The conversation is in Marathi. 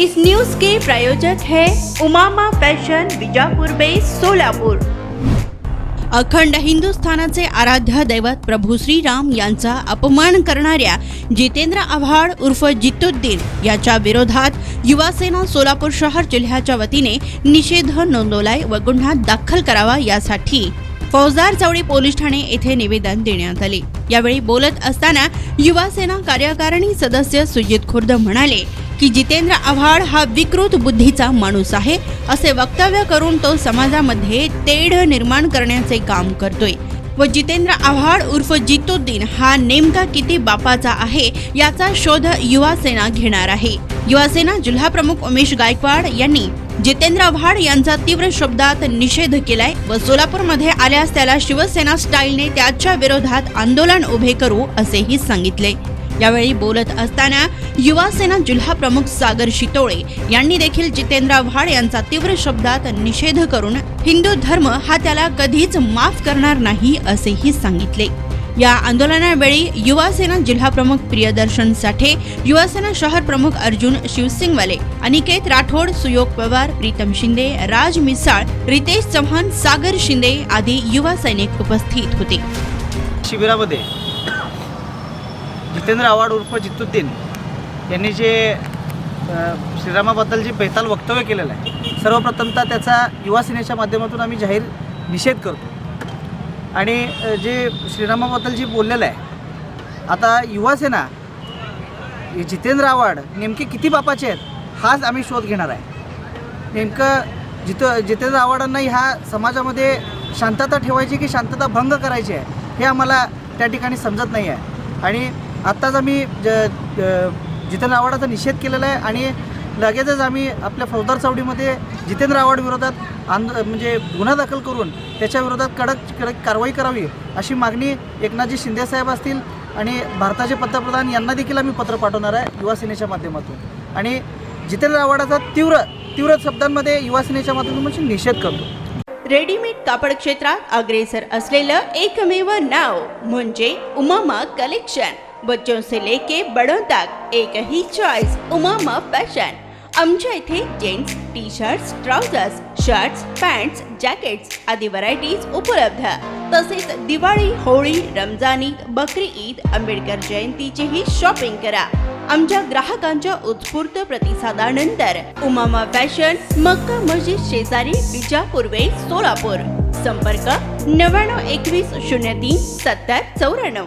इस न्यूज के प्रायोजक है उमामा फैशन बीजापुर बेस सोलापुर। अखंड हिंदुस्थानाचे आराध्य दैवत प्रभू श्रीराम यांचा अपमान करणाऱ्या जितेंद्र आव्हाड उर्फ जितुद्दीन याच्या विरोधात युवासेना सोलापूर शहर जिल्ह्याच्या वतीने निषेध नोंदवलाय व गुन्हा दाखल करावा यासाठी फौजदार चौडी पोलीस ठाणे येथे निवेदन देण्यात आले. यावेळी बोलत असताना युवासेना कार्यकारिणी सदस्य सुजित खुर्द म्हणाले की जितेंद्र आव्हाड हा विकृत बुद्धीचा माणूस आहे असे वक्तव्य करून तो समाजामध्ये तेढ निर्माण करण्याचे काम करतोय. व जितेंद्र आव्हाड उर्फ जितुद्दीन हा नेमका किती बापाचा आहे याचा शोध युवा सेना घेणार आहे. युवासेना जिल्हा प्रमुख उमेश गायकवाड यांनी जितेंद्र आव्हाड यांचा तीव्र शब्दात निषेध केलाय व सोलापूरमध्ये आल्यास त्याला शिवसेना स्टाईलने त्याच्या विरोधात आंदोलन उभे करू असेही सांगितले. यावेळी बोलत असताना युवा सेना जिल्हा प्रमुख सागर शितोळे यांनी देखील जितेंद्र आव्हाड यांचा तीव्र शब्दात निषेध करून हिंदू धर्म हा त्याला कधीच माफ करणार नाही असेही सांगितले. या आंदोलनावेळी युवा सेना जिल्हा प्रमुख प्रियदर्शन साठे युवा सेना शहर प्रमुख अर्जुन शिवसिंगवाले अनिकेत राठोड सुयोग पवार प्रीतम शिंदे राज मिसाळ रितेश चव्हाण सागर शिंदे आदी युवा सैनिक उपस्थित होते. शिबिरामध्ये जितेंद्र आव्हाड उर्फ जितुद्दीन यांनी जे श्रीरामाबद्दल जे बेताल वक्तव्य केलेलं आहे सर्वप्रथमतः त्याचा युवा सेनेच्या माध्यमातून आम्ही जाहीर निषेध करतो. आणि जे श्रीरामाबद्दल जे बोललेलं आहे आता युवासेना जितेंद्र आव्हाड नेमके किती बापाचे आहेत हाच आम्ही शोध घेणार आहे. नेमकं जित जितेंद्र आव्हाडांना ह्या समाजामध्ये शांतता ठेवायची की शांतता भंग करायची आहे हे आम्हाला त्या ठिकाणी समजत नाही आहे. आणि आत्ताच आम्ही ज जितेंद्र आव्हाडाचा निषेध केलेला आहे आणि लगेचच आम्ही आपल्या फौजदार चौडीमध्ये जितेंद्र आव्हाड विरोधात आंद म्हणजे गुन्हा दाखल करून त्याच्या विरोधात कडक कडक कारवाई करावी अशी मागणी एकनाथजी शिंदेसाहेब असतील आणि भारताचे पंतप्रधान यांना देखील आम्ही पत्र पाठवणार आहे युवा सेनेच्या माध्यमातून. आणि जितेंद्र आव्हाडाचा तीव्र तीव्र शब्दांमध्ये युवा सेनेच्या माध्यमातून म्हणजे निषेध करतो. रेडीमेड कापड क्षेत्रात अग्रेसर असलेलं एकमेव नाव म्हणजे उमामा कलेक्शन बच्चों से लेके बड़ों तक एक ही चॉइस उमामा फॅशन आमच्या इथे gents T shirts trousers shirts pants jackets आदी व्हरायटीज उपलब्ध तसेच दिवाळी होळी रमजानी बकरी ईद आंबेडकर जयंतीचीही शॉपिंग करा। आमच्या ग्राहकांच्या उत्स्फूर्त प्रतिसादानंतर उमामा फॅशन मक्का मस्जिद शेजारी विजापूर्वे सोलापूर। संपर्क नव्याण्णव एकवीस शून्य तीन सत्तर चौऱ्याण्णव।